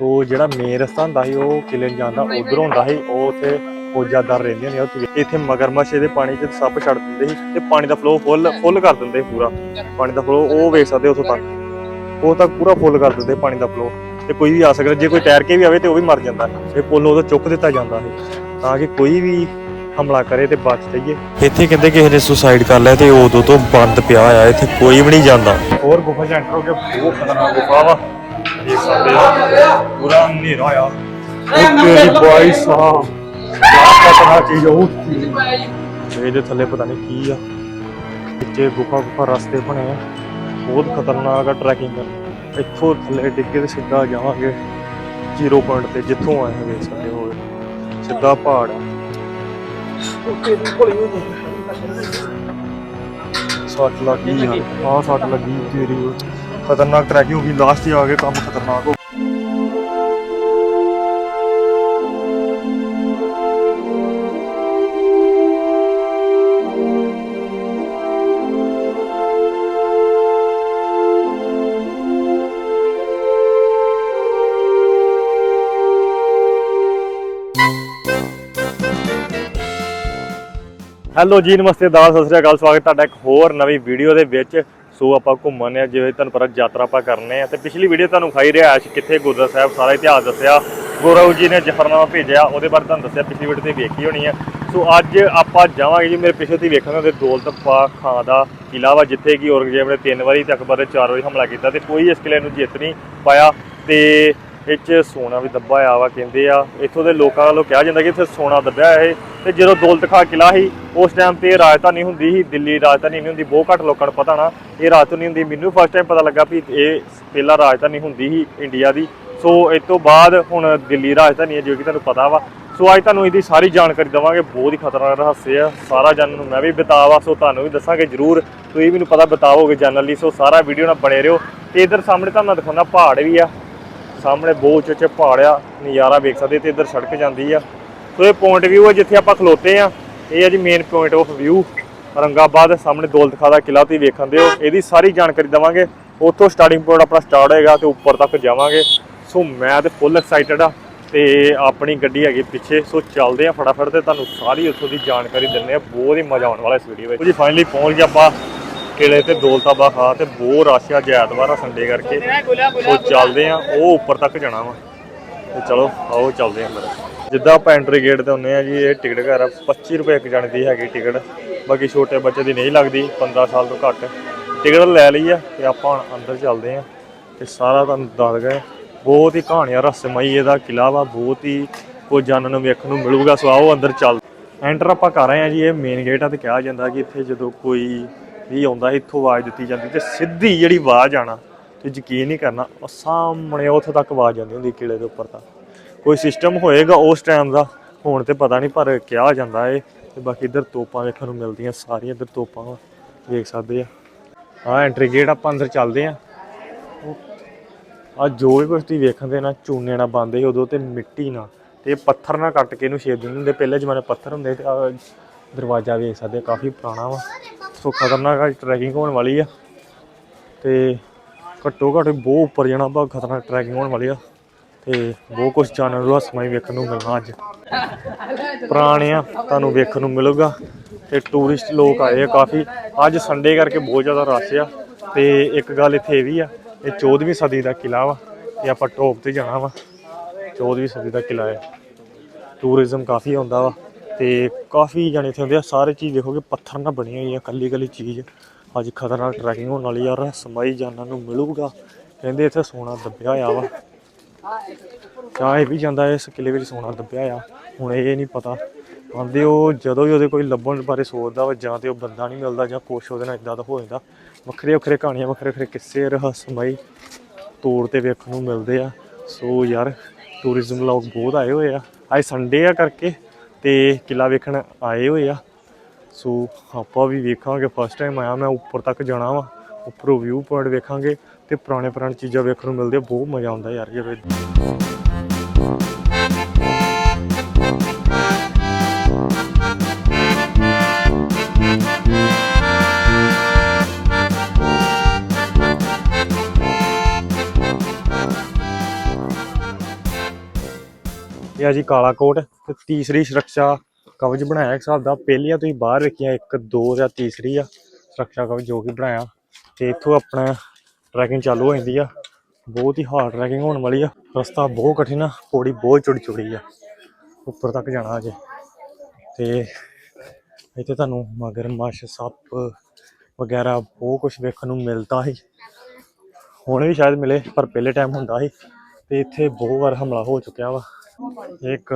ਸੋ ਜਿਹੜਾ ਮੇਨ ਰਸਤਾ ਹੁੰਦਾ ਸੀ ਉਹ ਕਿਲੇ ਨੂੰ ਜਾਂਦਾ ਉਧਰ ਹੁੰਦਾ ਸੀ ਉਹ ਉੱਥੇ ਫੌਜਾਦਾਰ ਰਹਿੰਦੀਆਂ ਨੇ ਉੱਥੇ। ਇੱਥੇ ਮਗਰਮੱਛ ਇਹਦੇ ਪਾਣੀ 'ਚ ਸੱਪ ਛੱਡ ਦਿੰਦੇ ਸੀ ਤੇ ਪਾਣੀ ਦਾ ਫਲੋ ਫੁੱਲ ਫੁੱਲ ਕਰ ਦਿੰਦੇ ਪੂਰਾ। ਪਾਣੀ ਦਾ ਫਲੋ ਉਹ ਵੇਖ ਸਕਦੇ ਉੱਥੋਂ ਤੱਕ। ਉਹ ਤੱਕ ਪੂਰਾ ਫੁੱਲ ਕਰ ਦਿੰਦੇ ਪਾਣੀ ਦਾ ਫਲੋ ਤੇ ਕੋਈ ਵੀ ਆ ਸਕਦਾ ਜੇ ਕੋਈ ਤੈਰ ਕੇ ਵੀ ਆਵੇ ਤੇ ਉਹ ਵੀ ਮਰ ਜਾਂਦਾ। ਇਹ ਪੁੱਲ ਉਦੋਂ ਚੁੱਕ ਦਿੱਤਾ ਜਾਂਦਾ ਸੀ ਤਾਂ ਕਿ ਕੋਈ ਵੀ ਹਮਲਾ ਕਰੇ ਤੇ ਬਚ ਜਾਈਏ। ਇੱਥੇ ਕਹਿੰਦੇ ਕਿਸੇ ਨੇ ਸੁਸਾਈਡ ਕਰ ਲਿਆ ਤੇ ਉਦੋਂ ਤੋਂ ਬੰਦ ਪਿਆ ਆ ਇੱਥੇ ਕੋਈ ਵੀ ਨਹੀਂ ਜਾਂਦਾ। ਹੋਰ ਗੁਫਾ ਚ ਐਂਟਰ ਹੋ ਕੇ ਬਹੁਤ ਖਤਰਨਾਕ ਗੁਫਾ ਵਾ। ਆ। ਆ ਸਾਹਿਬ ਕਿਆ ਚੀਜ਼ ਆ ਉਹ ਤੇ ਇਹਦੇ ਥੱਲੇ ਪਤਾ ਨਹੀਂ ਕੀ ਆ। ਵਿੱਚੇ ਗੁਫਾ ਗੁਫਾ ਰਸਤੇ ਬਣੇ ਆ। ਬਹੁਤ ਖਤਰਨਾਕ ਆ ਟਰੈਕਿੰਗ ਕਰਨ। ਇੱਥੋਂ ਥੱਲੇ ਡਿੱਗੇ ਤੇ ਸਿੱਧਾ ਜਾਵਾਂਗੇ। ਜ਼ੀਰੋ ਪੁਆਇੰਟ ਤੇ ਜਿੱਥੋਂ ਆਏ ਹੋਏ ਸਾਡੇ ਹੋਏ ਸਿੱਧਾ ਪਹਾੜ ਆ। ਸੱਟ ਲੱਗੀ ਯਾਰ ਆਹ ਸੱਟ ਲੱਗੀ ਤੇਰੀ। ਖਤਰਨਾਕ ਟਰੈਕਿੰਗ ਹੋ ਗਈ ਲਾਸਟ ਹੀ ਆ ਗਏ ਕੰਮ ਖਤਰਨਾਕ ਹੋ ਹੈਲੋ ਜੀ, ਨਮਸਤੇ ਦਾਸ, ਸਤਿ ਸ੍ਰੀ ਅਕਾਲ, ਸਵਾਗਤ ਤੁਹਾਡਾ ਇੱਕ ਹੋਰ ਨਵੀਂ ਵੀਡੀਓ ਦੇ ਵਿੱਚ। ਸੋ ਆਪਾਂ ਘੁੰਮਣ ਆ, ਜਿਵੇਂ ਤੁਹਾਨੂੰ ਪਤਾ ਯਾਤਰਾ ਆਪਾਂ ਕਰਨੇ ਆ। ਤੇ ਪਿਛਲੀ ਵੀਡੀਓ ਤੁਹਾਨੂੰ ਖਾਈ ਰਿਹਾ ਐਸ਼ ਕਿੱਥੇ ਗੁਰਦੁਆਰਾ ਸਾਹਿਬ, ਸਾਰਾ ਇਤਿਹਾਸ ਦੱਸਿਆ। ਗੌਰਵ ਜੀ ਨੇ ਜਫਰਨਾਮਾ ਭੇਜਿਆ, ਉਹਦੇ ਬਾਰੇ ਤੁਹਾਨੂੰ ਦੱਸਿਆ, ਪਿਛਲੀ ਵੀਡੀਓ ਤੇ ਵੇਖੀ ਹੋਣੀ ਆ। ਸੋ ਅੱਜ ਆਪਾਂ ਜਾਵਾਂਗੇ ਜੀ, ਮੇਰੇ ਪਿੱਛੇ ਤੁਸੀਂ ਵੇਖਾਂਗੇ ਉਹਦੇ ਦੌਲਤ ਖਾਂ ਦਾ ਕਿਲਾ ਵਾ, ਜਿੱਥੇ ਕਿ ਔਰੰਗਜ਼ੇਬ ਨੇ ਤਿੰਨ ਵਾਰੀ ਤੇ ਅਕਬਰ ਨੇ ਚਾਰ ਵਾਰੀ ਹਮਲਾ ਕੀਤਾ ਤੇ ਕੋਈ ਇਸ ਕਿਲੇ ਨੂੰ ਜਿੱਤ ਨਹੀਂ ਪਾਇਆ। ਤੇ ਇਹ 'ਚ ਸੋਨਾ ਵੀ ਦੱਬਾ ਆ ਵਾ, ਕਹਿੰਦੇ ਆ। ਇੱਥੋਂ ਦੇ ਲੋਕਾਂ ਵੱਲੋਂ ਕਿਹਾ ਜਾਂਦਾ ਕਿ ਇੱਥੇ ਸੋਨਾ ਦੱਬਿਆ ਇਹ। ਤੇ ਜਦੋਂ ਦੌਲਤ ਖਾਂ ਕਿਲਾ ਸੀ, ਉਸ ਟਾਈਮ ਤੇ ਇਹ ਰਾਜਧਾਨੀ ਹੁੰਦੀ ਸੀ, ਦਿੱਲੀ ਰਾਜਧਾਨੀ ਨਹੀਂ ਹੁੰਦੀ, ਬਹੁਤ ਘੱਟ ਲੋਕਾਂ ਨੂੰ ਪਤਾ ਨਾ। ਇਹ ਰਾਜਧਾਨੀ ਹੁੰਦੀ, ਮੈਨੂੰ ਫਸਟ ਟਾਈਮ ਪਤਾ ਲੱਗਾ ਵੀ ਇਹ ਪਹਿਲਾਂ ਰਾਜਧਾਨੀ ਹੁੰਦੀ ਸੀ ਇੰਡੀਆ ਦੀ। ਸੋ ਇਸ ਤੋਂ ਬਾਅਦ ਹੁਣ ਦਿੱਲੀ ਰਾਜਧਾਨੀ ਹੈ, ਜੋ ਕਿ ਤੁਹਾਨੂੰ ਪਤਾ ਵਾ। ਸੋ ਅੱਜ ਤੁਹਾਨੂੰ ਇਹਦੀ ਸਾਰੀ ਜਾਣਕਾਰੀ ਦਵਾਂਗੇ। ਬਹੁਤ ਹੀ ਖਤਰਨਾਕ ਰਹੱਸੇ ਆ। ਸਾਰਾ ਜਾਣਨ ਨੂੰ ਮੈਂ ਵੀ ਬਤਾਵਾ ਸੋ ਤੁਹਾਨੂੰ ਵੀ ਦੱਸਾਂਗੇ ਜਰੂਰ। ਤੁਸੀਂ ਮੈਨੂੰ ਪਤਾ ਬਤਾਵੋਗੇ ਜਾਣਨ ਲਈ ਸੋ ਸਾਰਾ ਵੀਡੀਓ ਨਾਲ ਬਣੇ ਰਹੋ। ਤੇ ਇਧਰ ਸਾਹਮਣੇ ਤੁਹਾਨੂੰ ਮੈਂ ਦਿਖਾਉਣਾ ਪਹਾੜ ਵੀ ਆ। ਸਾਹਮਣੇ ਬਹੁਤ ਉੱਚੇ ਉੱਚੇ ਪਹਾੜ ਆ ਨਜ਼ਾਰਾ ਵੇਖ ਸਕਦੇ ਤੇ ਇੱਧਰ ਸੜਕ ਜਾਂਦੀ ਆ। ਸੋ ਇਹ ਪੁਆਇੰਟ ਵਿਊ ਆ ਜਿੱਥੇ ਆਪਾਂ ਖਲੋਤੇ ਆ। ਇਹ ਆ ਜੀ main point of view Aurangabad ਸਾਹਮਣੇ ਦੌਲਤ ਖਾਂ ਦਾ ਕਿਲਾ ਤੁਸੀਂ ਵੇਖਣ ਦਿਓ। ਇਹਦੀ ਸਾਰੀ ਜਾਣਕਾਰੀ ਦਵਾਂਗੇ। ਉੱਥੋਂ ਸਟਾਰਟਿੰਗ ਪੁਆਇੰਟ ਆਪਣਾ ਸਟਾਰਟ ਹੋਏਗਾ ਤੇ ਉੱਪਰ ਤੱਕ ਜਾਵਾਂਗੇ। ਸੋ ਮੈਂ ਤੇ ਫੁੱਲ ਐਕਸਾਈਟਡ ਆ ਤੇ ਆਪਣੀ ਗੱਡੀ ਹੈਗੀ ਪਿੱਛੇ। ਸੋ ਚੱਲਦੇ ਆ ਫਟਾਫਟ ਤੇ ਤੁਹਾਨੂੰ ਸਾਰੀ ਉੱਥੋਂ ਦੀ ਜਾਣਕਾਰੀ ਦਿੰਨੇ ਆ। ਬਹੁਤ ਹੀ ਮਜ਼ਾ ਆਉਣ ਵਾਲਾ ਇਸ ਵੀਡੀਓ ਵਿੱਚ। ਜੀ ਫਾਈਨਲੀ ਪਹੁੰਚ ਗਏ ਆਪਾਂ। ਕਿਲੇ ਤੇ ਦੌਲਤਾਬਾ ਖਾ ਤੇ ਬਹੁਤ ਰਸ਼ ਆ ਜੈਤਵਾਰ ਆ ਸੰਡੇ ਕਰਕੇ। ਸੋ ਚੱਲਦੇ ਆ, ਉਹ ਉੱਪਰ ਤੱਕ ਜਾਣਾ ਵਾ। ਤੇ ਚਲੋ, ਆਓ ਚੱਲਦੇ ਆ ਅੰਦਰ। ਜਿੱਦਾਂ ਆਪਾਂ ਐਂਟਰੀ ਗੇਟ ਤੇ ਹੁੰਨੇ ਆ ਜੀ, ਇਹ ਟਿਕਟ ਘਰ ਆ 25 ਰੁਪਏ ਇੱਕ ਜਣ ਦੀ ਹੈਗੀ ਟਿਕਟ ਬਾਕੀ ਛੋਟੇ ਬੱਚੇ ਦੀ ਨਹੀਂ ਲੱਗਦੀ 15 ਸਾਲ ਤੋਂ ਘੱਟ। ਟਿਕਟ ਲੈ ਲਈ ਆ ਤੇ ਆਪਾਂ ਹੁਣ ਅੰਦਰ ਚੱਲਦੇ ਆ ਤੇ ਸਾਰਾ ਤੁਹਾਨੂੰ ਦੱਸ ਗਏ। ਬਹੁਤ ਹੀ ਕਹਾਣੀਆਂ ਰਹੱਸਮਈ ਇਹਦਾ ਕਿਲਾ ਵਾ, ਬਹੁਤ ਹੀ ਕੁਝ ਜਾਣਨ ਨੂੰ ਵੇਖਣ ਨੂੰ ਮਿਲੂਗਾ। ਸੋ ਆਓ ਅੰਦਰ ਚੱਲ। ਐਂਟਰ ਆਪਾਂ ਕਰ ਰਹੇ ਆ ਜੀ, ਇਹ ਮੇਨ ਗੇਟ ਆ ਤੇ ਕਿਹਾ ਜਾਂਦਾ ਕਿ ਇੱਥੇ ਜਦੋਂ ਕੋਈ ਵੀ ਆਉਂਦਾ ਇੱਥੋਂ ਆਵਾਜ਼ ਦਿੱਤੀ ਜਾਂਦੀ ਤੇ ਸਿੱਧੀ ਜਿਹੜੀ ਆਵਾਜ਼ ਆਣਾ ਤੇ ਯਕੀਨ ਨਹੀਂ ਕਰਨਾ, ਉਹ ਸਾਹਮਣੇ ਉੱਥੋਂ ਤੱਕ ਆਵਾਜ਼ ਜਾਂਦੀ ਹੁੰਦੀ ਕਿਲੇ ਦੇ ਉੱਪਰ ਤਾਂ। ਕੋਈ ਸਿਸਟਮ ਹੋਏਗਾ ਉਸ ਟਾਈਮ ਦਾ, ਹੁਣ ਤੇ ਪਤਾ ਨਹੀਂ ਪਰ ਕਿਹਾ ਜਾਂਦਾ ਏ, ਤੇ ਬਾਕੀ ਇੱਧਰ ਤੋਪਾਂ ਵੇਖਣ ਨੂੰ ਮਿਲਦੀਆਂ, ਸਾਰੀਆਂ ਇੱਧਰ ਤੋਪਾਂ ਵਾ, ਵੇਖ ਸਕਦੇ ਆ। ਆ ਐਂਟਰੀ ਗੇਟ ਆਪਾਂ ਅੰਦਰ ਚੱਲਦੇ ਆ। ਆ ਜੋ ਵੀ ਕੁਛ ਤੁਸੀਂ ਵੇਖਦੇ ਨਾ, ਚੂਨੇ ਨਾਲ ਬੰਦੇ ਉਦੋਂ ਤੇ ਮਿੱਟੀ ਨਾਲ, ਤੇ ਪੱਥਰ ਨਾਲ ਕੱਟ ਕੇ ਇਹਨੂੰ ਛੇਦ ਦਿੰਦੇ ਹੁੰਦੇ, ਪਹਿਲੇ ਜ਼ਮਾਨੇ ਪੱਥਰ ਹੁੰਦੇ ਤੇ ਦਰਵਾਜ਼ਾ ਵੇਖ ਸਕਦੇ ਕਾਫੀ ਪੁਰਾਣਾ ਵਾ। ਸੋ ਖਤਰਨਾਕ ਅੱਜ ਟਰੈਕਿੰਗ ਹੋਣ ਵਾਲੀ ਆ। ਤੇ ਘੱਟੋ ਘੱਟ ਬਹੁਤ ਉੱਪਰ ਜਾਣਾ ਬਹੁਤ ਖਤਰਨਾਕ ਟਰੈਕਿੰਗ ਹੋਣ ਵਾਲੀ ਆ। ਤੇ ਬਹੁਤ ਕੁਝ ਜਾਣਨ ਨੂੰ ਹੀ ਵੇਖਣ ਨੂੰ ਮਿਲਣਾ ਅੱਜ। ਪੁਰਾਣੇ ਆ, ਤੁਹਾਨੂੰ ਵੇਖਣ ਨੂੰ ਮਿਲੂਗਾ। ਤੇ ਟੂਰਿਸਟ ਲੋਕ ਆਏ ਆ ਕਾਫੀ। ਅੱਜ ਸੰਡੇ ਕਰਕੇ ਬਹੁਤ ਜ਼ਿਆਦਾ ਰਸ਼ ਆ। ਤੇ ਇੱਕ ਗੱਲ ਇੱਥੇ ਇਹ ਵੀ ਆ, ਇਹ 14ਵੀਂ ਸਦੀ ਦਾ ਕਿਲਾ ਵਾ। ਤੇ ਆਪਾਂ ਟੌਪ ਤੇ ਜਾਣਾ ਵਾ। 14ਵੀਂ ਸਦੀ ਦਾ ਕਿਲਾ ਹੈ ਟੂਰਿਜ਼ਮ ਕਾਫੀ ਆਉਂਦਾ ਵਾ। ਤੇ ਕਾਫੀ ਜਾਣੇ ਇੱਥੇ ਹੁੰਦੇ ਆ, ਸਾਰੇ ਚੀਜ਼ ਦੇਖੋਗੇ ਪੱਥਰ ਨਾਲ ਬਣੀ ਹੋਈ ਆ ਕੱਲੀ ਕੱਲੀ ਚੀਜ਼। ਅੱਜ ਖਤਰਨਾਕ ਟਰੈਕਿੰਗ ਹੋਣ ਵਾਲੀ ਯਾਰ ਸਮਾਈ ਜਾਣਨ ਨੂੰ ਮਿਲੂਗਾ। ਕਹਿੰਦੇ ਇੱਥੇ ਸੋਨਾ ਦੱਬਿਆ ਹੋਇਆ ਵਾ। ਚਾਹੇ ਵੀ ਜਾਂਦਾ, ਇਸ ਕਿਲੇ ਵਿੱਚ ਸੋਨਾ ਦੱਬਿਆ ਆ ਹੁਣ ਇਹ ਨਹੀਂ ਪਤਾ। ਆਂਦੇ ਉਹ ਜਦੋਂ ਵੀ ਉਹਦੇ ਕੋਈ ਲੱਭਣ ਬਾਰੇ ਸੋਚਦਾ ਵਾ, ਜਾਂ ਤੇ ਉਹ ਬੰਦਾ ਨਹੀਂ ਮਿਲਦਾ, ਜਾਂ ਕੁਛ ਉਹਦੇ ਨਾਲ ਇਦਾਂ ਦਾ ਹੋ ਜਾਂਦਾ। ਵੱਖਰੇ ਵੱਖਰੇ ਕਹਾਣੀਆਂ ਵੱਖਰੇ ਵੱਖਰੇ ਕਿੱਸੇ ਰਹੱਸਮਈ ਤੌਰ ਤੇ ਵੇਖਣ ਨੂੰ ਮਿਲਦੇ ਆ। ਸੋ ਯਾਰ ਟੂਰਿਜ਼ਮ ਲੋਕ ਬਹੁਤ ਆਏ ਹੋਏ ਆ। ਅੱਜ ਸੰਡੇ ਆ ਕਰਕੇ। ਤੇ ਕਿਲਾ ਵੇਖਣ ਆਏ ਹੋਏ ਆ। ਸੋ ਆਪਾਂ ਵੀ ਵੇਖਾਂਗੇ। ਫਸਟ ਟਾਈਮ ਆਇਆ ਮੈਂ, ਉੱਪਰ ਤੱਕ ਜਾਣਾ ਵਾ। ਉੱਪਰੋਂ ਵਿਊ ਪੁਆਇੰਟ ਵੇਖਾਂਗੇ ਤੇ ਪੁਰਾਣੇ ਪੁਰਾਣੇ ਚੀਜ਼ਾਂ ਵੇਖਣ ਨੂੰ ਮਿਲਦੇ ਬਹੁਤ ਮਜ਼ਾ ਆਉਂਦਾ ਯਾਰ, ਜਦੋਂ ਇਹ ਆ ਜੀ ਕਾਲਾ ਕੋਟ ਤੇ ਤੀਸਰੀ ਸੁਰੱਖਿਆ ਕਵਚ ਬਣਾਇਆ ਇੱਕ ਹਿਸਾਬ ਦਾ। ਪਹਿਲੀਆਂ ਤੁਸੀਂ ਬਾਹਰ ਵੇਖੀਆਂ, ਇੱਕ, ਦੋ ਜਾਂ ਤੀਸਰੀ ਆ ਸੁਰੱਖਿਆ ਕਵਚ ਜੋ ਕਿ ਬਣਾਇਆ। ਤੇ ਇੱਥੋਂ ਆਪਣਾ ਟਰੈਕਿੰਗ ਚਾਲੂ ਹੋ ਜਾਂਦੀ ਆ। ਬਹੁਤ ਹੀ ਹਾਰਡ ਟਰੈਕਿੰਗ ਹੋਣ ਵਾਲੀ ਆ। ਰਸਤਾ ਬਹੁਤ ਕਠਿਨ ਆ, ਪੌੜੀ ਬਹੁਤ ਚੌੜੀ ਚੁੜੀ ਆ। ਉੱਪਰ ਤੱਕ ਜਾਣਾ ਅਜੇ ਤੇ ਇੱਥੇ ਤੁਹਾਨੂੰ ਮਗਰਮੱਛ ਸੱਪ ਵਗੈਰਾ ਬਹੁਤ ਕੁਝ ਵੇਖਣ ਨੂੰ ਮਿਲਦਾ ਸੀ। ਹੁਣ ਵੀ ਸ਼ਾਇਦ ਮਿਲੇ, ਪਰ ਪਹਿਲੇ ਟਾਈਮ ਹੁੰਦਾ ਸੀ। ਤੇ ਇੱਥੇ ਬਹੁਤ ਵਾਰ ਹਮਲਾ ਹੋ ਚੁੱਕਿਆ ਵਾ। ਇੱਕ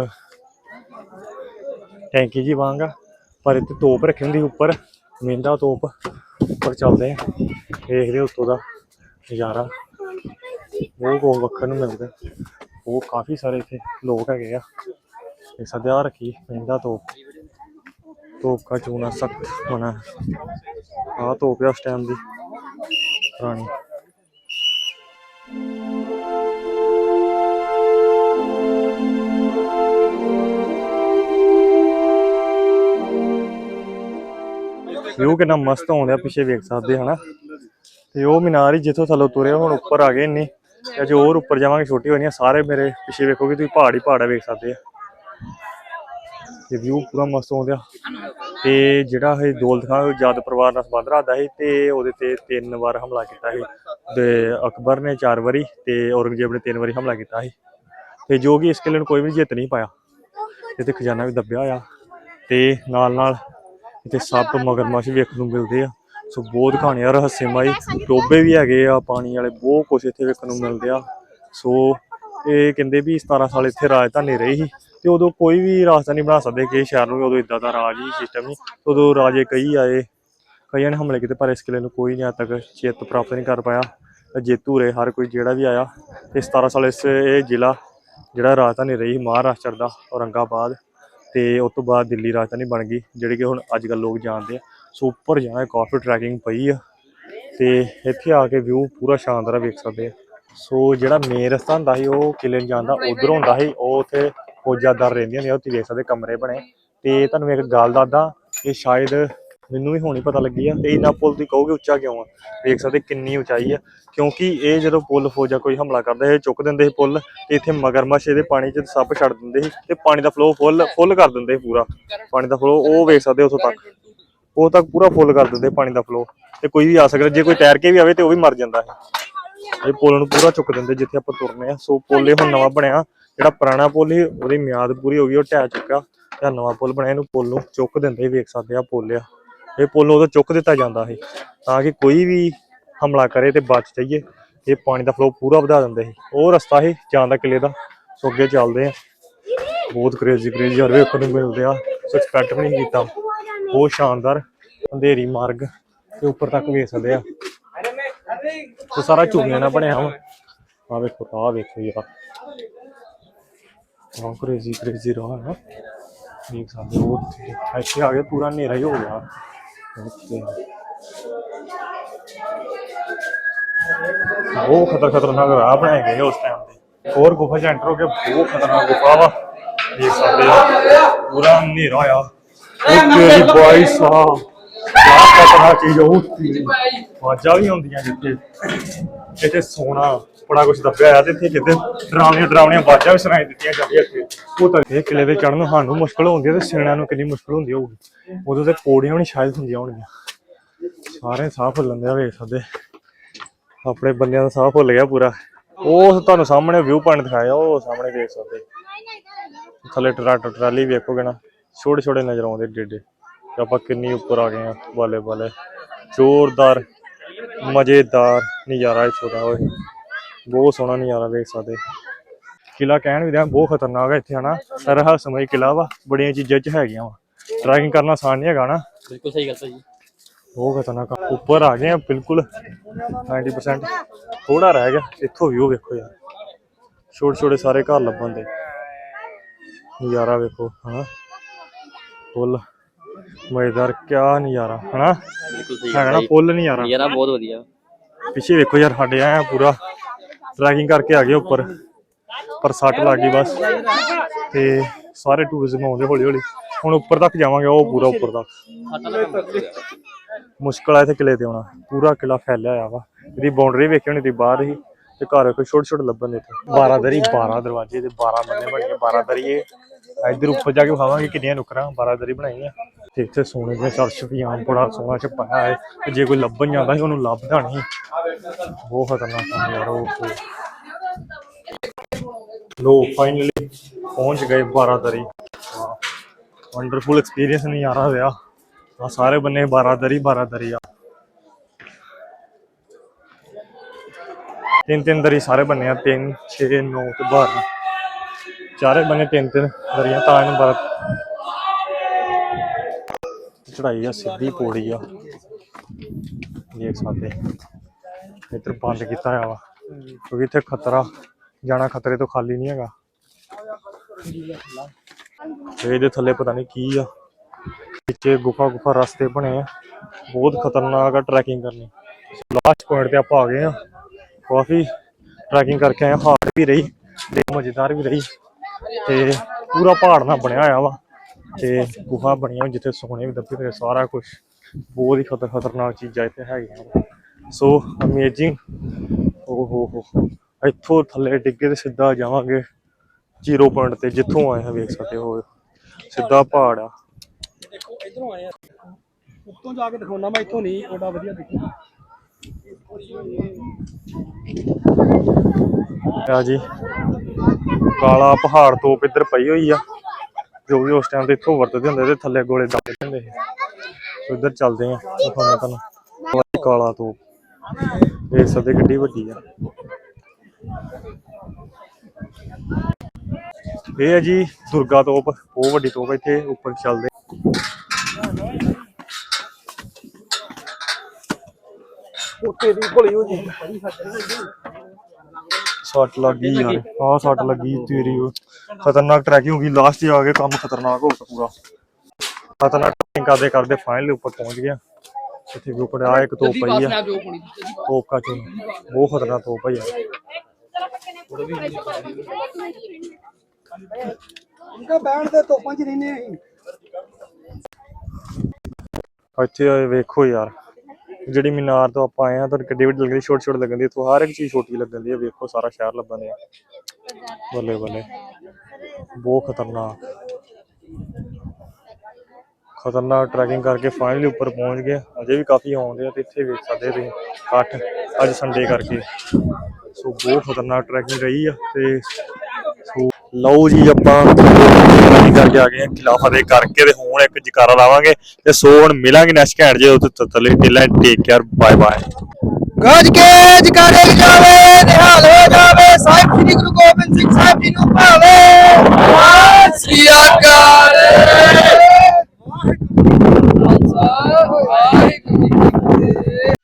ਟੈਂਕੀ ਜੀ ਵਾਂਗ ਆ, ਪਰ ਇੱਥੇ ਤੋਪ ਰੱਖੀ ਹੁੰਦੀ ਉੱਪਰ ਮਹਿੰਦਾ ਤੋਪ ਉੱਪਰ ਚੱਲਦੇ ਆ। ਦੇਖਦੇ ਆ ਉੱਤੋਂ ਦਾ ਨਜ਼ਾਰਾ। ਉਹ ਕੋ ਵੱਖਣ ਨੂੰ ਮਿਲਦਾ। ਉਹ ਕਾਫੀ ਸਾਰੇ ਇੱਥੇ ਲੋਕ ਹੈਗੇ ਆ। ਇਹ ਸਦਿਆ ਰੱਖੀ ਮਹਿੰਦਾ ਤੋਪ। ਤੋਪ ਦਾ ਚੂਨਾ ਸਖਤ ਹੋਣਾ ਆ ਤੋਪ ਆ ਉਸ ਟਾਈਮ ਦੀ ਪੁਰਾਣੀ। ਵਿਊ ਕਿੰਨਾ ਮਸਤ ਆਉਂਦਾ ਪਿੱਛੇ ਵੇਖ ਸਕਦੇ ਹਨਾ। ਤੇ ਉਹ ਮੀਨਾਰ ਹੀ ਜਿੱਥੋਂ ਥੱਲੋਂ ਤੁਰੇ, ਹੁਣ ਉੱਪਰ ਆ ਗਏ ਇੰਨੀ। ਤੇ ਜੇ ਹੋਰ ਉੱਪਰ ਜਾਵਾਂਗੇ, ਛੋਟੀ ਹੋਣੀ ਆ, ਸਾਰੇ ਮੇਰੇ ਪਿੱਛੇ ਵੇਖੋਗੇ ਤੁਸੀਂ ਪਹਾੜ ਹੀ ਪਹਾੜ ਆ ਵੇਖ ਸਕਦੇ ਆ। ਤੇ ਵਿਊ ਪੂਰਾ ਮਸਤ ਆਉਂਦਾ। ਤੇ ਜਿਹੜਾ ਇਹ ਦੌਲਤ ਖਾਨ, ਉਹ ਪਰਿਵਾਰ ਨਾਲ ਸੰਬੰਧ ਰੱਖਦਾ ਸੀ ਤੇ ਉਹਦੇ ਤੇ ਤਿੰਨ ਵਾਰ ਹਮਲਾ ਕੀਤਾ ਸੀ। ਤੇ ਅਕਬਰ ਨੇ ਚਾਰ ਵਾਰੀ ਤੇ ਔਰੰਗਜ਼ੇਬ ਨੇ ਤਿੰਨ ਵਾਰੀ ਹਮਲਾ ਕੀਤਾ ਸੀ। ਤੇ ਜੋ ਕਿ ਇਸ ਕਿਲੇ ਨੂੰ ਕੋਈ ਵੀ ਜਿੱਤ ਨਹੀਂ ਪਾਇਆ। ਇੱਥੇ ਖਜ਼ਾਨਾ ਵੀ ਦੱਬਿਆ ਹੋਇਆ। ਤੇ ਨਾਲ ਨਾਲ ਇੱਥੇ ਸੱਪ ਮਗਰਮੱਛ ਵੇਖਣ ਨੂੰ ਮਿਲਦੇ ਆ। ਸੋ ਬਹੁਤ ਕਹਾਣੀਆਂ ਰਹੱਸਮਈ ਟੋਬੇ ਵੀ ਹੈਗੇ ਆ ਪਾਣੀ ਵਾਲੇ ਬਹੁਤ ਕੁਝ ਇੱਥੇ ਵੇਖਣ ਨੂੰ ਮਿਲਦੇ ਆ। ਸੋ ਇਹ ਕਹਿੰਦੇ ਵੀ 17 ਸਾਲ ਇੱਥੇ ਰਾਜਧਾਨੀ ਰਹੀ ਸੀ ਤੇ ਉਦੋਂ ਕੋਈ ਵੀ ਰਾਜਧਾਨੀ ਬਣਾ ਸਕਦੇ ਕਿ ਸ਼ਹਿਰ ਨੂੰ ਉਦੋਂ ਇਦਾਂ ਦਾ ਰਾਜ ਹੀ ਸਿਸਟਮ ਹੀ ਉਦੋਂ ਰਾਜੇ ਕਈ ਆਏ ਕਈਆਂ ਨੇ ਹਮਲੇ ਕੀਤੇ ਪਰ ਇਸ ਕਿਲੇ ਨੂੰ ਕੋਈ ਨਹੀਂ ਅੱਜ ਤੱਕ ਜਿੱਤ ਪ੍ਰਾਪਤ ਨਹੀਂ ਕਰ ਪਾਇਆ। ਜੇਤੂ ਰਹੇ ਹਰ ਕੋਈ ਜਿਹੜਾ ਵੀ ਆਇਆ। ਤੇ 17 ਸਾਲ ਇਸ ਇਹ ਜ਼ਿਲ੍ਹਾ ਜਿਹੜਾ ਰਾਜਧਾਨੀ ਰਹੀ ਮਹਾਰਾਸ਼ਟਰ ਦਾ ਔਰੰਗਾਬਾਦ। ਤੇ ਉਸ ਤੋਂ ਬਾਅਦ ਦਿੱਲੀ ਰਾਜਧਾਨੀ ਬਣ ਗਈ, ਜਿਹੜੀ ਕਿ ਹੁਣ ਅੱਜ ਕੱਲ੍ਹ ਲੋਕ ਜਾਣਦੇ ਆ। ਸੋ ਉੱਪਰ ਜਾਣਾ ਕਾਫੀ ਟਰੈਕਿੰਗ ਪਈ ਆ ਤੇ ਇੱਥੇ ਆ ਕੇ ਵਿਊ ਪੂਰਾ ਸ਼ਾਨਦਾਰ ਵੇਖ ਸਕਦੇ ਆ। ਸੋ ਜਿਹੜਾ ਮੇਨ ਰਸਤਾ ਹੁੰਦਾ ਸੀ, ਉਹ ਕਿਲੇ ਨੂੰ ਜਾਂਦਾ ਉਧਰ ਹੁੰਦਾ ਸੀ, ਉਹ ਉੱਥੇ ਫੌਜਾਦਾਰ ਰਹਿੰਦੀਆਂ ਨੇ ਉੱਥੇ ਵੇਖ ਸਕਦੇ ਕਮਰੇ ਬਣੇ। ਤੇ ਤੁਹਾਨੂੰ ਇੱਕ ਗੱਲ ਦੱਸਦਾ ਇਹ ਸ਼ਾਇਦ ਮੈਨੂੰ ਵੀ ਹੁਣੀ ਪਤਾ ਲੱਗੀ ਆ, ਤੇ ਇੰਨਾ ਪੁਲ ਦੀ ਕਹੋਗੇ ਉੱਚਾ ਕਿਉਂ ਆ? ਵੇਖ ਸਕਦੇ ਕਿੰਨੀ ਉਚਾਈ ਆ, ਕਿਉਂਕਿ ਇਹ ਜਦੋਂ ਪੁਲ ਫੌਜਾ ਕੋਈ ਹਮਲਾ ਕਰਦਾ, ਇਹ ਚੁੱਕ ਦਿੰਦੇ ਸੀ ਪੁਲ, ਤੇ ਇੱਥੇ ਮਗਰਮੱਛ ਇਹਦੇ ਪਾਣੀ 'ਚ ਸੱਪ ਛੱਡ ਦਿੰਦੇ ਸੀ, ਤੇ ਪਾਣੀ ਦਾ ਫਲੋ ਫੁੱਲ ਫੁੱਲ ਕਰ ਦਿੰਦੇ ਸੀ ਪੂਰਾ। ਪਾਣੀ ਦਾ ਫਲੋ ਉਹ ਵੇਖ ਸਕਦੇ ਉੱਥੋਂ ਤੱਕ। ਉਹ ਤੱਕ ਪੂਰਾ ਫੁੱਲ ਕਰ ਦਿੰਦੇ ਪਾਣੀ ਦਾ ਫਲੋ ਤੇ ਕੋਈ ਵੀ ਆ ਸਕਦਾ, ਜੇ ਕੋਈ ਤੈਰ ਕੇ ਵੀ ਆਵੇ ਤੇ ਉਹ ਵੀ ਮਰ ਜਾਂਦਾ ਹੈ ਇਹ ਪੁਲ ਨੂੰ ਪੂਰਾ ਚੁੱਕ ਦਿੰਦੇ ਜਿੱਥੇ ਆਪਾਂ ਤੁਰਨੇ ਆ। ਸੋ ਪੁਲ ਇਹ ਹੁਣ ਨਵਾਂ ਬਣਿਆ। ਜਿਹੜਾ ਪੁਰਾਣਾ ਪੁਲ ਸੀ, ਉਹਦੀ ਮਿਆਦ ਪੂਰੀ ਹੋ ਗਈ, ਉਹ ਢਹਿ ਚੁੱਕਾ। ਤੇ ਨਵਾਂ ਪੁਲ ਬਣਿਆ, ਇਹਨੂੰ ਪੁਲ ਨੂੰ ਚੁੱਕ ਦਿੰਦੇ ਵੇਖ ਸਕਦੇ ਆ ਪੁਲ ਆ। ਇਹ ਪੁਲ ਉਦੋਂ ਚੁੱਕ ਦਿੱਤਾ ਜਾਂਦਾ ਸੀ, ਤਾਂ ਕਿ ਕੋਈ ਵੀ ਹਮਲਾ ਕਰੇ ਤੇ ਬਚ ਜਾਈਏ। ਇਹ ਪਾਣੀ ਦਾ ਫਲੋ ਪੂਰਾ ਵਧਾ ਦਿੰਦੇ ਸੀ। ਉਹ ਰਸਤਾ ਸੀ, ਜਾਣ ਦਾ ਕਿਲੇ ਦਾ। ਸੋ ਅੱਗੇ ਚੱਲਦੇ ਆ ਬਹੁਤ ਕ੍ਰੇਜ਼ੀ ਕ੍ਰੇਜ਼ੀ ਹਰ ਵੇਖਣ ਨੂੰ ਮਿਲਦੇ ਆ। ਸੋ ਐਕਸਪੈਕਟ ਵੀ ਨਹੀਂ ਕੀਤਾ। ਬਹੁਤ ਸ਼ਾਨਦਾਰ, ਅੰਧੇਰੀ ਮਾਰਗ ਤੇ ਉੱਪਰ ਤੱਕ ਵੇਖ ਸਕਦੇ ਆ। ਤੇ ਸਾਰਾ ਝੂਲੇ ਨਾਲ ਬਣਿਆ ਵਾ। ਆ ਵੇਖੋ ਆ ਵੇਖੋ ਯਾਰ ਆ ਕ੍ਰੇਜ਼ੀ ਕ੍ਰੇਜ਼ੀ ਰਾਹ ਹੈ ਦੇਖ ਸਕਦੇ ਹੋ ਇੱਥੇ ਆ ਗਏ ਪੂਰਾ ਹਨੇਰਾ ਹੀ ਹੋ ਗਿਆ। ਉੱਥੇ ਬਹੁਤ ਖਤਰ ਖਤਰਨਾਕ ਰਾਹ ਬਣਾਏ ਗਏ ਉਸ ਟਾਈਮ ਤੇ। ਹੋਰ ਗੁਫਾ ਚ ਐਂਟਰ ਹੋ ਕੇ ਬਹੁਤ ਖਤਰਨਾਕ ਗੁਫਾ ਵਾ। ਦੇਖ ਸਕਦੇ ਆ ਪੂਰਾ ਹਨੇਰਾ ਆ। ਉਹ ਤੇਰੀ ਬਾਈ ਸਾਹਿਬ। ਕਿਆ ਖਤਰਨਾਕ ਚੀਜ਼ ਉਹ ਵਾਜਾਂ ਵੀ ਹੁੰਦੀਆਂ ਜਿੱਥੇ। ਇੱਥੇ ਸੋਨਾ ਬੜਾ ਕੁਝ ਦੱਬਿਆ ਹੋਇਆ ਤੇ ਇੱਥੇ ਕਿਤੇ ਡਰਾਵਣੀਆਂ ਡਰਾਵਣੀਆਂ ਵਾਜਾਂ ਵੀ ਸੁਣਾਈ ਦਿੱਤੀਆਂ ਜਾਂਦੀਆਂ ਇੱਥੇ। ਉਹ ਤਾਂ ਇਹ ਕਿਲੇ ਤੇ ਚੜਨ ਨੂੰ ਸਾਨੂੰ ਮੁਸ਼ਕਲ ਹੁੰਦੀ ਹੈ ਤੇ ਸਿਆਣਿਆਂ ਨੂੰ ਕਿੰਨੀ ਮੁਸ਼ਕਲ ਹੁੰਦੀ ਹੋਊਗੀ। ਉਦੋਂ ਤੇ ਪੌੜੀਆਂ ਵੀ ਸ਼ਾਇਦ ਹੁੰਦੀਆਂ ਹੋਣਗੀਆਂ। ਸਾਰੇ ਸਾਹ ਫੁੱਲਣ ਦੇ ਵੇਖ ਸਕਦੇ। ਆਪਣੇ ਬੰਦਿਆਂ ਦਾ ਸਾਹ ਫੁੱਲ ਗਿਆ ਪੂਰਾ। ਉਹ ਤੁਹਾਨੂੰ ਸਾਹਮਣੇ ਵਿਊ ਪੁਆਇੰਟ ਦਿਖਾਇਆ, ਉਹ ਸਾਹਮਣੇ ਦੇਖ ਸਕਦੇ। ਥੱਲੇ ਟਰਾਟਰ, ਟਰਾਲੀ ਵੇਖੋਗੇ ਨਾ ਛੋਟੇ ਛੋਟੇ ਨਜ਼ਰ ਆਉਂਦੇ ਡੇਡੇ। ਤੇ ਆਪਾਂ ਕਿੰਨੀ ਉੱਪਰ ਆ ਗਏ ਆ ਬਾਲੇ ਬਾਲੇ ਜ਼ੋਰਦਾਰ ਮਜ਼ੇਦਾਰ ਨਜ਼ਾਰਾ ਇੱਥੋਂ ਦਾ ਓਏ। ਬਹੁਤ ਸੋਹਣਾ ਨਜ਼ਾਰਾ ਵੇਖ ਸਕਦੇ। ਕਿਲਾ ਕਹਿਣ ਵੀ ਦਿਆਂ ਬਹੁਤ ਖਤਰਨਾਕ ਹੈ ਇੱਥੇ ਹਨਾ? ਰਹੱਸਮਈ ਕਿਲਾ ਵਾ ਬੜੀਆਂ ਚੀਜ਼ਾਂ ਚ ਹੈਗੀਆਂ ਵਾ। ਟਰੈਕਿੰਗ ਕਰਨਾ ਆਸਾਨ ਨਹੀਂ ਹੈਗਾ ਨਾ ਬਿਲਕੁਲ ਸਹੀ ਗੱਲ ਸਰ ਜੀ ਬਹੁਤ ਖਤਰਨਾਕ। ਉੱਪਰ ਆ ਗਏ ਆ ਬਿਲਕੁਲ। 90% ਥੋੜਾ ਰਹਿ ਗਿਆ ਇੱਥੋਂ ਵਿਊ ਵੇਖੋ ਯਾਰ। ਛੋਟੇ ਛੋਟੇ ਸਾਰੇ ਘਰ ਲੱਭਣ ਦੇ। ਨਜ਼ਾਰਾ ਵੇਖੋ ਹਨਾ? ਫੁੱਲ। ਮਜ਼ੇਦਾਰ ਕਿਆ ਨਜ਼ਾਰਾ ਹਨਾ? ਬਿਲਕੁਲ ਸਹੀ ਹੈਗਾ ਨਾ ਫੁੱਲ ਨਜ਼ਾਰਾ। ਯਾਰਾ ਬਹੁਤ ਵਧੀਆ। ਪਿੱਛੇ ਵੇਖੋ ਯਾਰ ਸਾਡੇ ਆਏ ਆ ਪੂਰਾ। ਟਰੈਕਿੰਗ ਕਰਕੇ ਆ ਗਏ ਉੱਪਰ। ਪਰ ਸੱਟ ਲੱਗ ਗਈ ਬਸ। ਤੇ ਸਾਰੇ ਟੂਰਿਜ਼ਮ ਆਉਂਦੇ ਹੌਲੀ ਹੌਲੀ ਹੁਣ ਉੱਪਰ ਤੱਕ ਜਾਵਾਂਗੇ ਉਹ ਪੂਰਾ ਉੱਪਰ ਤੱਕ। ਮੁਸ਼ਕਲ ਆ ਇੱਥੇ ਕਿਲੇ ਤੇ ਆਉਣਾ। ਪੂਰਾ ਕਿਲਾ ਫੈਲਿਆ ਹੋਇਆ ਵਾ। ਇਹਦੀ ਬਾਉਂਡਰੀ ਵੇਖੀ ਹੋਣੀ ਤੁਸੀਂ ਬਾਹਰ ਹੀ। ਤੇ ਘਰ ਕੋਈ ਛੋਟੇ ਛੋਟੇ ਲੱਭਣ ਦੇ ਇੱਥੇ। 12 ਦਰੀ 12 ਦਰਵਾਜ਼ੇ ਤੇ 12 ਬੰਨੇ ਬਣ ਗਏ 12 ਦਰੀਏ। ਇੱਧਰ ਉੱਪਰ ਜਾ ਕੇ ਵਿਖਾਵਾਂਗੇ ਕਿੰਨੀਆਂ ਨੁਕਰਾਂ 12 ਦਰੀ ਬਣਾਈਆਂ। ਤੇ ਇੱਥੇ ਸੋਨੇ ਦੇ ਚਰਚ ਵੀ ਆਮ ਬੜਾ ਸੋਨਾ ਛਪਾਇਆ ਹੈ ਤੇ ਜੇ ਕੋਈ ਲੱਭਣ ਜਾਂਦਾ ਸੀ, ਉਹਨੂੰ ਲੱਭਦਾ ਨਹੀਂ। ਬਹੁਤ ਖਤਰਨਾਕ ਕੰਮ ਯਾਰ, ਉਹ ਲੋ ਫਾਈਨਲੀ ਪਹੁੰਚ ਗਏ 12 ਦਰੀ ਵੰਡਰਫੁਲ ਐਕਸਪੀਰੀਅੰਸ ਨਹੀਂ ਆ ਰਿਹਾ। ਆ ਸਾਰੇ ਬੰਨੇ 12 ਦਰੀ 12 ਦਰੀ ਆ। ਤਿੰਨ ਤਿੰਨ ਦਰੀ ਸਾਰੇ ਬੰਨੇ ਆ 3 6 9 ਤੇ 12 ਚਾਰੇ ਬੰਨੇ ਤਿੰਨ ਤਿੰਨ ਦਰੀਆਂ, ਤਾਂ ਇਹਨੂੰ ਬੜਾ ਚੜਾਈ ਆ, ਸਿੱਧੀ ਪੌੜੀ ਆ। ਦੇਖ ਸਕਦੇ। ਇੱਧਰ ਬੰਦ ਕੀਤਾ ਹੋਇਆ ਵਾ, ਕਿਉਂਕਿ ਇੱਥੇ ਖਤਰਾ, ਜਾਣਾ ਖਤਰੇ ਤੋਂ ਖਾਲੀ ਨਹੀਂ ਹੈਗਾ। ਇਹਦੇ ਥੱਲੇ ਪਤਾ ਨਹੀਂ ਕੀ ਆ। ਪਿੱਛੇ ਗੁਫਾ ਗੁਫਾ ਰਸਤੇ ਬਣੇ ਆ। ਬਹੁਤ ਖਤਰਨਾਕ ਆ ਟਰੈਕਿੰਗ ਕਰਨੀ। ਲਾਸਟ ਪੁਆਇੰਟ ਤੇ ਆਪਾਂ ਆ ਗਏ ਆ। ਕਾਫੀ ਟਰੈਕਿੰਗ ਕਰਕੇ ਆਏ ਹਾਰਡ ਵੀ ਰਹੀ ਤੇ ਮਜ਼ੇਦਾਰ ਵੀ ਰਹੀ। ਤੇ ਪੂਰਾ ਪਹਾੜ ਨਾਲ ਬਣਿਆ ਹੋਇਆ ਵਾ। ਤੇ ਗੁਫਾ ਬਣੀਆਂ ਜਿੱਥੇ ਸੋਨੇ ਵੀ ਦੱਬੇ ਤੇ ਸਾਰਾ ਕੁਝ ਬਹੁਤ ਹੀ ਖਤਰ ਖਤਰਨਾਕ ਚੀਜ਼ਾਂ ਇੱਥੇ ਹੈਗੀਆਂ। ਸੋ ਅਮੇਜ਼ਿੰਗ ਓ ਹੋ ਹੋ। ਇੱਥੋਂ ਥੱਲੇ ਡਿੱਗੇ ਤੇ ਸਿੱਧਾ ਜਾਵਾਂਗੇ ਜ਼ੀਰੋ ਪੁਆਇੰਟ ਤੇ ਜਿੱਥੋਂ ਆਏ ਹਾਂ ਵੇਖ ਸਕਦੇ ਹੋ। ਸਿੱਧਾ ਪਹਾੜ ਆ। ਦੇਖੋ ਇਧਰੋਂ ਆਏ ਆ। ਉੱਤੋਂ ਜਾ ਕੇ ਦਿਖਾਉਣਾ ਮੈਂ ਇੱਥੋਂ ਨਹੀਂ ਉਹਦਾ ਵਧੀਆ ਦਿਖੂ। ਆ ਜੀ ਕਾਲਾ ਪਹਾੜ ਤੋਂ ਇੱਧਰ ਪਈ ਹੋਈ ਆ। ਜੋ ਵੀ ਉਸ ਟਾਈਮ ਤੇ ਇੱਥੋਂ ਵਰਤਦੇ ਹੁੰਦੇ ਤੇ ਥੱਲੇ ਗੋਲੇ ਦੱਬਦੇ ਹੁੰਦੇ ਸੀ। ਸੋ ਇੱਧਰ ਚੱਲਦੇ ਆ ਦਿਖਾਉਣਾ ਤੁਹਾਨੂੰ। ਕਾਲਾ ਤੋਂ ਇਹ ਸਦੇ ਗੱਡੀ ਵੱਡੀ ਆ। ਇਹ ਹੈ ਜੀ ਦੁਰਗਾ ਤੋਪ, ਬਹੁਤ ਵੱਡੀ ਤੋਪ ਇੱਥੇ, ਉੱਪਰ ਚੱਲਦੇ। ਉੱਤੇ ਦੀ ਭੁਲੀ ਹੋ ਜੀ। ਸੱਟ ਲੱਗੀ ਯਾਰ। ਆਹ ਸੱਟ ਲੱਗੀ ਤੇਰੀ। ਉਹ। ਖਤਰਨਾਕ ਟਰੈਕਿੰਗ ਹੋ ਗਈ। ਲਾਸਟ 'ਚ ਆ ਕੇ ਕੰਮ ਖਤਰਨਾਕ ਹੋ ਗਿਆ ਪੂਰਾ। ਖਤਰਨਾਕ ਟਰੈਕਿੰਗ ਕਰਦੇ ਕਰਦੇ ਫਾਈਨਲੀ ਉੱਪਰ ਪਹੁੰਚ ਗਿਆ। ਇੱਥੇ ਵੀ ਉੱਪਰ ਆ ਇੱਕ ਤੋਪ ਪਈ ਆ। ਤੋਪ ਕਾ ਚੋਂ ਬਹੁਤ ਖਤਰਨਾਕ ਤੋਪ ਹੈ ਯਾਰ। ਇਨਕਾ ਬੈਂਡ ਦੇ ਤੋਪਾਂ 'ਚ ਰਹਿੰਦੇ ਅਸੀਂ। ਇੱਥੇ ਆਏ ਵੇਖੋ ਯਾਰ। ਜਿਹੜੀ ਮੀਨਾਰ ਤੋਂ ਆਪਾਂ ਆਏ ਆ ਤਾਂ ਕਿੱਡੀ ਵੱਡੀ ਲੱਗਦੀ ਛੋਟੀ ਛੋਟੀ ਲੱਗਦੀ ਇੱਥੋਂ ਹਰ ਇੱਕ ਚੀਜ਼ ਛੋਟੀ ਲੱਗਦੀ ਹੈ, ਵੇਖੋ ਸਾਰਾ ਸ਼ਹਿਰ ਲੱਭਣ ਦੇ ਬੱਲੇ ਬੱਲੇ, ਬਹੁਤ ਖਤਰਨਾਕ। ਖਤਰਨਾਕ ਟਰੈਕਿੰਗ ਕਰਕੇ ਫਾਈਨਲੀ ਉੱਪਰ ਪਹੁੰਚ ਗਏ। ਅਜੇ ਵੀ ਕਾਫੀ ਆਉਂਦੇ ਆ ਤੇ ਇੱਥੇ ਵੇਖ ਸਕਦੇ ਤੁਸੀਂ ਇਕੱਠ ਅੱਜ ਸੰਡੇ ਕਰਕੇ। ਸੋ ਬਹੁਤ ਖਤਰਨਾਕ ਟਰੈਕਿੰਗ ਰਹੀ ਆ ਤੇ ਸੋ ਲਓ ਜੀ ਆਪਾਂ ਟਰੈਕਿੰਗ ਕਰਕੇ ਆ ਗਏ ਆ ਖਿਲਾਫਾ ਦੇ ਕਰਕੇ ਤੇ ਹੁਣ ਇੱਕ ਜਕਾਰਾ ਲਾਵਾਂਗੇ ਤੇ ਸੋ ਹੁਣ ਮਿਲਾਂਗੇ ਨੈਕਸਟ ਘੈਂਟ ਜੇ ਉੱਥੇ ਤਲੇ ਟਿਲਾ ਟੇਕ ਕੇਅਰ ਬਾਏ ਬਾਏ ਗੱਜ ਕੇ ਜਕਾਰੇ ਜਾਵੇ ਨਿਹਾਲ ਹੋ ਜਾਵੇ ਸਾਹਿਬ ਸ੍ਰੀ ਗੁਰੂ ਗੋਬਿੰਦ ਸਿੰਘ ਸਾਹਿਬ ਜੀ ਨੂੰ ਭਾਵੇ। ਸ੍ਰੀ ਅਕਾਲ। ਵਾਹਿਗੁਰੂ ਜੀ ਕੀ